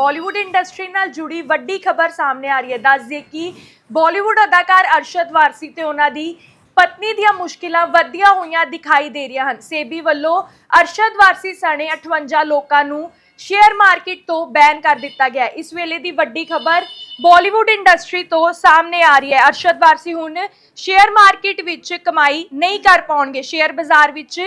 Bollywood industry ਨਾਲ ਜੁੜੀ ਵੱਡੀ ਖਬਰ ਸਾਹਮਣੇ ਆ ਰਹੀ ਹੈ। ਦੱਸ ਦਈਏ ਕਿ ਬਾਲੀਵੁੱਡ ਅਦਾਕਾਰ ਅਰਸ਼ਦ ਵਾਰਸੀ ਤੇ ਉਹਨਾਂ ਦੀ ਪਤਨੀ ਦੀਆਂ ਮੁਸ਼ਕਿਲਾਂ ਵਧੀਆਂ ਹੋਈਆਂ ਦਿਖਾਈ ਦੇ ਰਹੀਆਂ ਹਨ। ਸੇਬੀ ਵੱਲੋਂ ਅਰਸ਼ਦ ਵਾਰਸੀ ਸਣੇ 58 ਲੋਕਾਂ ਨੂੰ ਸ਼ੇਅਰ ਮਾਰਕੀਟ ਤੋਂ ਬੈਨ ਕਰ ਦਿੱਤਾ ਗਿਆ ਇਸ ਵੇਲੇ ਦੀ ਵੱਡੀ ਖਬਰ ਬਾਲੀਵੁੱਡ ਇੰਡਸਟਰੀ ਤੋਂ ਸਾਹਮਣੇ ਆ ਰਹੀ ਹੈ। ਅਰਸ਼ਦ ਵਾਰਸੀ ਹੁਣ ਸ਼ੇਅਰ ਮਾਰਕੀਟ ਵਿੱਚ ਕਮਾਈ ਨਹੀਂ ਕਰ ਪਾਉਣਗੇ। ਸ਼ੇਅਰ ਬਾਜ਼ਾਰ ਵਿੱਚ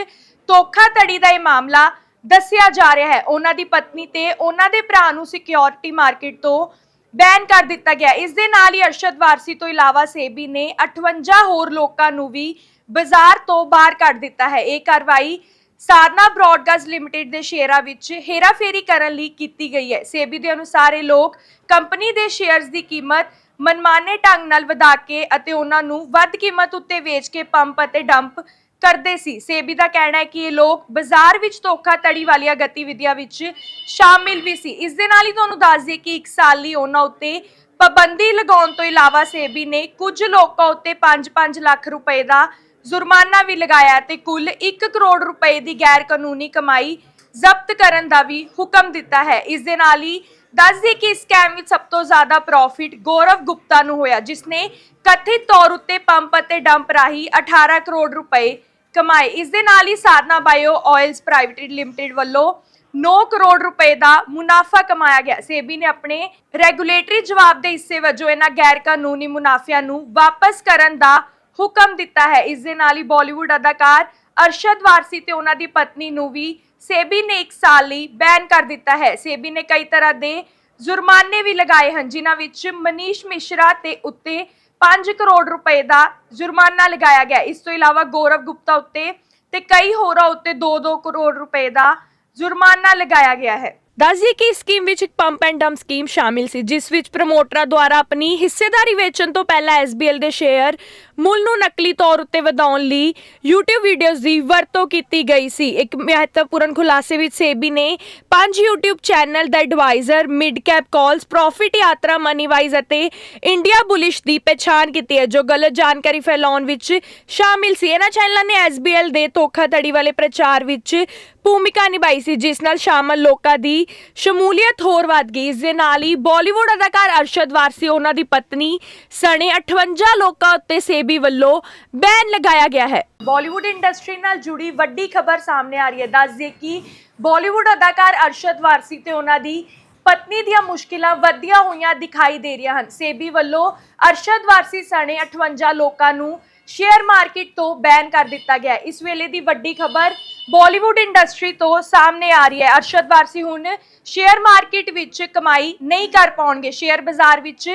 ਧੋਖਾਧੜੀ ਦਾ ਇਹ ਮਾਮਲਾ ਦੱਸਿਆ ਜਾ ਰਿਹਾ ਹੈ। ਉਹਨਾਂ ਦੀ ਪਤਨੀ ਤੇ ਉਹਨਾਂ ਦੇ ਭਰਾ ਨੂੰ ਸਿਕਿਉਰਿਟੀ ਮਾਰਕੀਟ ਤੋਂ ਬੈਨ ਕਰ ਦਿੱਤਾ ਗਿਆ। ਇਸ ਦੇ ਨਾਲ ਹੀ ਅਰਸ਼ਦ ਵਾਰਸੀ ਤੋਂ ਇਲਾਵਾ ਸੇਬੀ ਨੇ 58 ਹੋਰ ਲੋਕਾਂ ਨੂੰ ਵੀ ਬਾਜ਼ਾਰ ਤੋਂ ਬਾਹਰ ਕੱਢ ਦਿੱਤਾ ਹੈ। ਇਹ ਕਾਰਵਾਈ ਸਾਧਨਾ ਬ੍ਰੌਡਕਾਸਟ ਲਿਮਟਿਡ ਦੇ ਸ਼ੇਅਰਾਂ ਵਿੱਚ ਹੇਰਾਫੇਰੀ ਕਰਨ ਲਈ ਕੀਤੀ ਗਈ ਹੈ। ਸੇਬੀ ਦੇ ਅਨੁਸਾਰ ਇਹ ਲੋਕ ਕੰਪਨੀ ਦੇ ਸ਼ੇਅਰਸ ਦੀ ਕੀਮਤ ਮਨਮਾਨੇ ਢੰਗ ਨਾਲ ਵਧਾ ਕੇ ਅਤੇ ਉਹਨਾਂ ਨੂੰ ਵੱਧ ਕੀਮਤ ਉੱਤੇ ਵੇਚ ਕੇ ਪੰਪ ਅਤੇ ਡੰਪ ਕਰਦੇ ਸੀ। ਸੇਬੀ ਦਾ ਕਹਿਣਾ ਹੈ ਕਿ ਇਹ ਲੋਕ ਬਾਜ਼ਾਰ ਵਿੱਚ ਧੋਖਾਧੜੀ ਵਾਲੀਆਂ ਗਤੀਵਿਧੀਆਂ ਵਿੱਚ ਸ਼ਾਮਿਲ ਵੀ ਸੀ। ਇਸ ਦੇ ਨਾਲ ਹੀ ਤੁਹਾਨੂੰ ਦੱਸ ਦਈਏ ਕਿ ਇੱਕ ਸਾਲ ਲਈ ਉਹਨਾਂ ਉੱਤੇ ਪਾਬੰਦੀ ਲਗਾਉਣ ਤੋਂ ਇਲਾਵਾ ਸੇਬੀ ਨੇ ਕੁਝ ਲੋਕਾਂ ਉੱਤੇ 5-5 ਲੱਖ ਰੁਪਏ ਦਾ ਜੁਰਮਾਨਾ ਵੀ ਲਗਾਇਆ ਤੇ ਕੁੱਲ 1 ਕਰੋੜ ਰੁਪਏ ਦੀ ਗੈਰ ਕਾਨੂੰਨੀ ਕਮਾਈ ਜ਼ਬਤ ਕਰਨ ਦਾ ਵੀ ਹੁਕਮ ਦਿੱਤਾ ਹੈ। ਇਸ ਦੇ ਨਾਲ ਹੀ ਦੱਸ ਦਈਏ ਕਿ ਇਸ ਸਕੈਮ ਵਿੱਚ ਸਭ ਤੋਂ ਜ਼ਿਆਦਾ ਪ੍ਰੋਫਿਟ ਗੌਰਵ ਗੁਪਤਾ ਨੂੰ ਹੋਇਆ, ਜਿਸ ਨੇ ਕਥਿਤ ਤੌਰ ਉੱਤੇ ਪੰਪ ਅਤੇ ਡੰਪ ਰਾਹੀਂ 18 ਕਰੋੜ ਰੁਪਏ ਕਮਾਏ ਇਸ ਦੇ ਨਾਲ ਹੀ Sadhana bio oils private limited ਵੱਲੋਂ 9 ਕਰੋੜ ਰੁਪਏ ਦਾ ਮੁਨਾਫਾ ਕਮਾਇਆ ਗਿਆ। ਸੇਬੀ ਨੇ ਆਪਣੇ ਰੈਗੂਲੇਟਰੀ ਜਵਾਬ ਦੇ ਹਿੱਸੇ ਵਜੋਂ ਇਹਨਾਂ ਗੈਰ ਕਾਨੂੰਨੀ ਮੁਨਾਫਿਆਂ ਨੂੰ ਵਾਪਸ ਕਰਨ ਦਾ ਹੁਕਮ ਦਿੱਤਾ ਹੈ। ਇਸ ਦੇ ਨਾਲ ਹੀ ਬਾਲੀਵੁੱਡ ਅਦਾਕਾਰ ਅਰਸ਼ਦ ਵਾਰਸੀ ਤੇ ਉਹਨਾਂ ਦੀ ਪਤਨੀ ਨੂੰ ਵੀ ਸੇਬੀ ਨੇ 1 ਸਾਲ ਲਈ ਬੈਨ ਕਰ ਦਿੱਤਾ ਹੈ। ਸੇਬੀ ਨੇ ਕਈ ਤਰ੍ਹਾਂ ਦੇ ਜੁਰਮਾਨੇ ਵੀ ਲਗਾਏ ਹਨ, ਜਿਨ੍ਹਾਂ ਵਿੱਚ ਮਨੀਸ਼ ਮਿਸ਼ਰਾ ਤੇ ਉੱਤੇ 5 ਕਰੋੜ ਰੁਪਏ ਦਾ ਜੁਰਮਾਨਾ ਲਗਾਇਆ ਗਿਆ। ਇਸ ਤੋਂ ਇਲਾਵਾ ਗੌਰਵ ਗੁਪਤਾ ਉੱਤੇ ਤੇ ਕਈ ਹੋਰਾਂ ਉੱਤੇ 2-2 ਕਰੋੜ ਰੁਪਏ ਦਾ ਜੁਰਮਾਨਾ ਲਗਾਇਆ ਗਿਆ ਹੈ। ਦੱਸਿਏ ਕਿ ਇਸ ਸਕੀਮ ਵਿੱਚ ਇੱਕ ਪੰਪ ਐਂਡ ਡੰਪ ਸਕੀਮ ਸ਼ਾਮਿਲ ਸੀ, ਜਿਸ ਵਿੱਚ ਪ੍ਰਮੋਟਰਾਂ ਦੁਆਰਾ ਆਪਣੀ ਹਿੱਸੇਦਾਰੀ ਵੇਚਣ ਤੋਂ ਪਹਿਲਾਂ SBL ਦੇ ਸ਼ੇਅਰ ਮੁੱਲ ਨੂੰ ਨਕਲੀ ਤੌਰ ਉੱਤੇ ਵਧਾਉਣ ਲਈ YouTube ਵੀਡੀਓਜ਼ ਦੀ ਵਰਤੋਂ ਕੀਤੀ ਗਈ ਸੀ। ਇੱਕ ਮਹੱਤਵਪੂਰਨ ਖੁਲਾਸੇ ਵਿੱਚ ਸੇਬੀ ਨੇ ਪੰਜ YouTube ਚੈਨਲ ਦਾ advisor mid cap calls profit Yatra moneywise ਅਤੇ ਇੰਡੀਆ ਬੁਲਿਸ਼ ਦੀ ਪਛਾਣ ਕੀਤੀ ਹੈ, ਜੋ ਗਲਤ ਜਾਣਕਾਰੀ ਫੈਲਾਉਣ ਵਿੱਚ ਸ਼ਾਮਿਲ ਸੀ। ਇਹਨਾਂ ਚੈਨਲਾਂ ਨੇ SBL ਦੇ ਧੋਖਾਧੜੀ ਵਾਲੇ ਪ੍ਰਚਾਰ ਵਿੱਚ ਭੂਮਿਕਾ ਨਿਭਾਈ ਸੀ, ਜਿਸ ਨਾਲ ਸ਼ਾਮਲ ਲੋਕਾਂ ਦੀ ਸ਼ਮੂਲੀਅਤ ਹੋਰ ਵੱਧ ਗਈ। ਇਸ ਦੇ ਨਾਲ ਹੀ ਬਾਲੀਵੁੱਡ ਅਦਾਕਾਰ ਅਰਸ਼ਦ ਵਾਰਸੀ ਉਹਨਾਂ ਦੀ ਪਤਨੀ ਸਣੇ 58 ਲੋਕਾਂ ਉੱਤੇ ਸੇਬੀ ਵੱਲੋਂ ਬੈਨ ਲਗਾਇਆ ਗਿਆ ਹੈ। ਬਾਲੀਵੁੱਡ ਇੰਡਸਟਰੀ ਨਾਲ ਜੁੜੀ ਵੱਡੀ ਖਬਰ ਸਾਹਮਣੇ ਆ ਰਹੀ ਹੈ। ਦੱਸ ਦਈਏ ਕਿ ਬਾਲੀਵੁੱਡ ਅਦਾਕਾਰ ਅਰਸ਼ਦ ਵਾਰਸੀ ਤੇ ਉਹਨਾਂ ਦੀ ਪਤਨੀ ਦੀਆਂ ਮੁਸ਼ਕਿਲਾਂ ਵਧੀਆਂ ਹੋਈਆਂ ਦਿਖਾਈ ਦੇ ਰਹੀਆਂ ਹਨ। ਸੇਬੀ ਵੱਲੋਂ ਅਰਸ਼ਦ ਵਾਰਸੀ ਸਣੇ 58 ਲੋਕਾਂ ਨੂੰ ਸ਼ੇਅਰ ਮਾਰਕੀਟ ਤੋਂ ਬੈਨ ਕਰ ਦਿੱਤਾ ਗਿਆ ਇਸ ਵੇਲੇ ਦੀ ਵੱਡੀ ਖਬਰ ਬਾਲੀਵੁੱਡ ਇੰਡਸਟਰੀ ਤੋਂ ਸਾਹਮਣੇ ਆ ਰਹੀ ਹੈ। ਅਰਸ਼ਦ ਵਾਰਸੀ ਹੁਣ ਸ਼ੇਅਰ ਮਾਰਕੀਟ ਵਿੱਚ ਕਮਾਈ ਨਹੀਂ ਕਰ ਪਾਉਣਗੇ। ਸ਼ੇਅਰ ਬਾਜ਼ਾਰ ਵਿੱਚ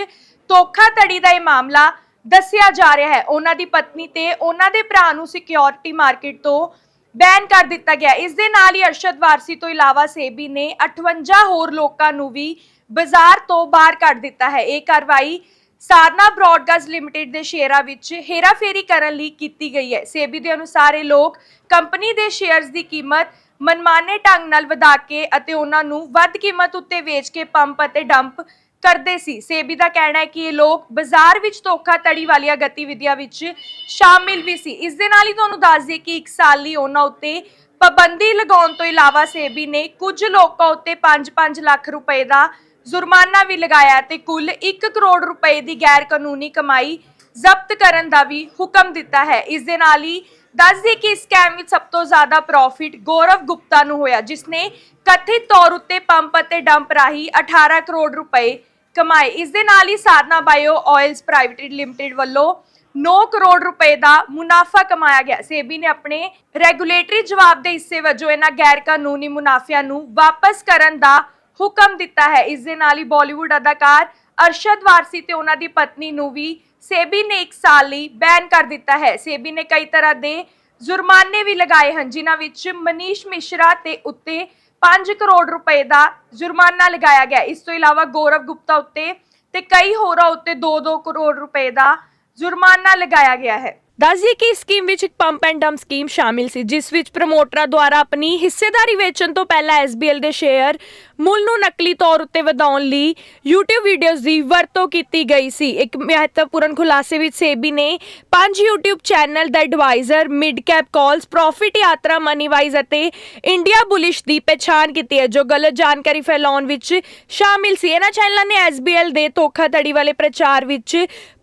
ਧੋਖਾਧੜੀ ਦਾ ਇਹ ਮਾਮਲਾ ਦੱਸਿਆ ਜਾ ਰਿਹਾ ਹੈ। ਉਹਨਾਂ ਦੀ ਪਤਨੀ ਤੇ ਉਹਨਾਂ ਦੇ ਭਰਾ ਨੂੰ ਸਿਕਿਉਰਿਟੀ ਮਾਰਕੀਟ ਤੋਂ ਬੈਨ ਕਰ ਦਿੱਤਾ ਗਿਆ ਇਸ ਦੇ ਨਾਲ ਹੀ ਅਰਸ਼ਦ ਵਾਰਸੀ ਤੋਂ ਇਲਾਵਾ ਸੇਬੀ ਨੇ 58 ਹੋਰ ਲੋਕਾਂ ਨੂੰ ਵੀ ਬਾਜ਼ਾਰ ਤੋਂ ਬਾਹਰ ਕੱਢ ਦਿੱਤਾ ਹੈ। ਇਹ ਕਾਰਵਾਈ ਸਾਧਨਾ ਬ੍ਰੌਡਕਾਸਟ ਲਿਮਟਿਡ ਦੇ ਸ਼ੇਅਰਾਂ ਵਿੱਚ ਹੇਰਾਫੇਰੀ ਕਰਨ ਲਈ ਕੀਤੀ ਗਈ ਹੈ। ਸੇਬੀ ਦੇ ਅਨੁਸਾਰ ਇਹ ਲੋਕ ਕੰਪਨੀ ਦੇ ਸ਼ੇਅਰਸ ਦੀ ਕੀਮਤ ਮਨਮਾਨੇ ਢੰਗ ਨਾਲ ਵਧਾ ਕੇ ਅਤੇ ਉਹਨਾਂ ਨੂੰ ਵੱਧ ਕੀਮਤ ਉੱਤੇ ਵੇਚ ਕੇ ਪੰਪ ਅਤੇ ਡੰਪ ਕਰਦੇ ਸੀ। ਸੇਬੀ ਦਾ ਕਹਿਣਾ ਹੈ ਕਿ ਇਹ ਲੋਕ ਬਾਜ਼ਾਰ ਵਿੱਚ ਧੋਖਾਧੜੀ ਵਾਲੀਆਂ ਗਤੀਵਿਧੀਆਂ ਵਿੱਚ ਸ਼ਾਮਿਲ ਵੀ ਸੀ। ਇਸ ਦੇ ਨਾਲ ਹੀ ਤੁਹਾਨੂੰ ਦੱਸ ਦਈਏ ਕਿ ਇੱਕ ਸਾਲ ਲਈ ਉਹਨਾਂ ਉੱਤੇ ਪਾਬੰਦੀ ਲਗਾਉਣ ਤੋਂ ਇਲਾਵਾ ਸੇਬੀ ਨੇ ਕੁਝ ਲੋਕਾਂ ਉੱਤੇ 5-5 ਲੱਖ ਰੁਪਏ ਦਾ ਜੁਰਮਾਨਾ ਵੀ ਲਗਾਇਆ ਤੇ ਕੁੱਲ 1 ਕਰੋੜ ਰੁਪਏ ਦੀ ਗੈਰ ਕਾਨੂੰਨੀ ਕਮਾਈ ਜ਼ਬਤ ਕਰਨ ਦਾ ਵੀ ਹੁਕਮ ਦਿੱਤਾ ਹੈ। ਇਸ ਦੇ ਨਾਲ ਹੀ ਦੱਸ ਦਈਏ ਕਿ ਇਸ ਸਕੈਮ ਵਿੱਚ ਸਭ ਤੋਂ ਜ਼ਿਆਦਾ ਪ੍ਰੋਫਿਟ ਗੌਰਵ ਗੁਪਤਾ ਨੂੰ ਹੋਇਆ, ਜਿਸ ਨੇ ਕਥਿਤ ਤੌਰ ਉੱਤੇ ਪੰਪ ਅਤੇ ਡੰਪ ਰਾਹੀਂ 18 ਕਰੋੜ ਰੁਪਏ ਕਮਾਏ। ਇਸ ਦੇ ਨਾਲ ਹੀ Sadhana bio oils private limited ਵੱਲੋਂ 9 ਕਰੋੜ ਰੁਪਏ ਦਾ ਮੁਨਾਫਾ ਕਮਾਇਆ ਗਿਆ। ਸੇਬੀ ਨੇ ਆਪਣੇ ਰੈਗੂਲੇਟਰੀ ਜਵਾਬ ਦੇ ਹਿੱਸੇ ਵਜੋਂ ਇਹਨਾਂ ਗੈਰ ਕਾਨੂੰਨੀ ਮੁਨਾਫਿਆਂ ਨੂੰ ਵਾਪਸ ਕਰਨ ਦਾ ਹੁਕਮ ਦਿੱਤਾ ਹੈ। ਇਸ ਦੇ ਨਾਲ ਹੀ ਬਾਲੀਵੁੱਡ ਅਦਾਕਾਰ ਅਰਸ਼ਦ ਵਾਰਸੀ ਤੇ ਉਹਨਾਂ ਦੀ ਪਤਨੀ ਨੂੰ ਵੀ ਸੇਬੀ ਨੇ 1 ਸਾਲ ਲਈ ਬੈਨ ਕਰ ਦਿੱਤਾ ਹੈ। ਸੇਬੀ ਨੇ ਕਈ ਤਰ੍ਹਾਂ ਦੇ ਜੁਰਮਾਨੇ ਵੀ ਲਗਾਏ ਹਨ, ਜਿਨ੍ਹਾਂ ਵਿੱਚ ਮਨੀਸ਼ ਮਿਸ਼ਰਾ ਤੇ ਉੱਤੇ 5 ਕਰੋੜ ਰੁਪਏ ਦਾ ਜੁਰਮਾਨਾ ਲਗਾਇਆ ਗਿਆ। ਇਸ ਤੋਂ ਇਲਾਵਾ ਗੌਰਵ ਗੁਪਤਾ ਉੱਤੇ ਤੇ ਕਈ ਹੋਰਾਂ ਉੱਤੇ 2-2 ਕਰੋੜ ਰੁਪਏ ਦਾ ਜੁਰਮਾਨਾ ਲਗਾਇਆ ਗਿਆ ਹੈ। ਦੱਸਦੀ ਕਿ ਇਸ ਸਕੀਮ ਵਿੱਚ ਇੱਕ ਪੰਪ ਐਂਡ ਡੰਪ ਸਕੀਮ ਸ਼ਾਮਿਲ ਸੀ, ਜਿਸ ਵਿੱਚ ਪ੍ਰਮੋਟਰਾਂ ਦੁਆਰਾ ਆਪਣੀ ਹਿੱਸੇਦਾਰੀ ਵੇਚਣ ਤੋਂ ਪਹਿਲਾਂ SBL ਦੇ ਸ਼ੇਅਰ ਮੁੱਲ ਨੂੰ ਨਕਲੀ ਤੌਰ ਉੱਤੇ ਵਧਾਉਣ ਲਈ YouTube ਵੀਡੀਓਜ਼ ਦੀ ਵਰਤੋਂ ਕੀਤੀ ਗਈ ਸੀ। ਇੱਕ ਮਹੱਤਵਪੂਰਨ ਖੁਲਾਸੇ ਵਿੱਚ ਸੇਬੀ ਨੇ ਪੰਜ YouTube ਚੈਨਲ ਦਾ advisor mid cap calls profit Yatra moneywise ਅਤੇ ਇੰਡੀਆ ਬੁਲਿਸ਼ ਦੀ ਪਛਾਣ ਕੀਤੀ ਹੈ, ਜੋ ਗਲਤ ਜਾਣਕਾਰੀ ਫੈਲਾਉਣ ਵਿੱਚ ਸ਼ਾਮਿਲ ਸੀ। ਇਹਨਾਂ ਚੈਨਲਾਂ ਨੇ SBL ਦੇ ਧੋਖਾਧੜੀ ਵਾਲੇ ਪ੍ਰਚਾਰ ਵਿੱਚ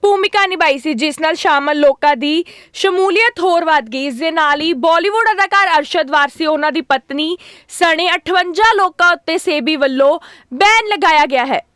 ਭੂਮਿਕਾ ਨਿਭਾਈ ਸੀ, ਜਿਸ ਨਾਲ ਸ਼ਾਮਲ ਲੋਕਾਂ ਦੀ ਸ਼ਮੂਲੀਅਤ ਹੋਰ ਵੱਧ ਗਈ। ਇਸ ਦੇ ਨਾਲ ਹੀ ਬਾਲੀਵੁੱਡ ਅਦਾਕਾਰ ਅਰਸ਼ਦ ਵਾਰਸੀ ਉਹਨਾਂ ਦੀ ਪਤਨੀ ਸਣੇ 58 ਲੋਕਾਂ ਉੱਤੇ ਸੇਬੀ ਵੱਲੋਂ ਬੈਨ ਲਗਾਇਆ ਗਿਆ ਹੈ।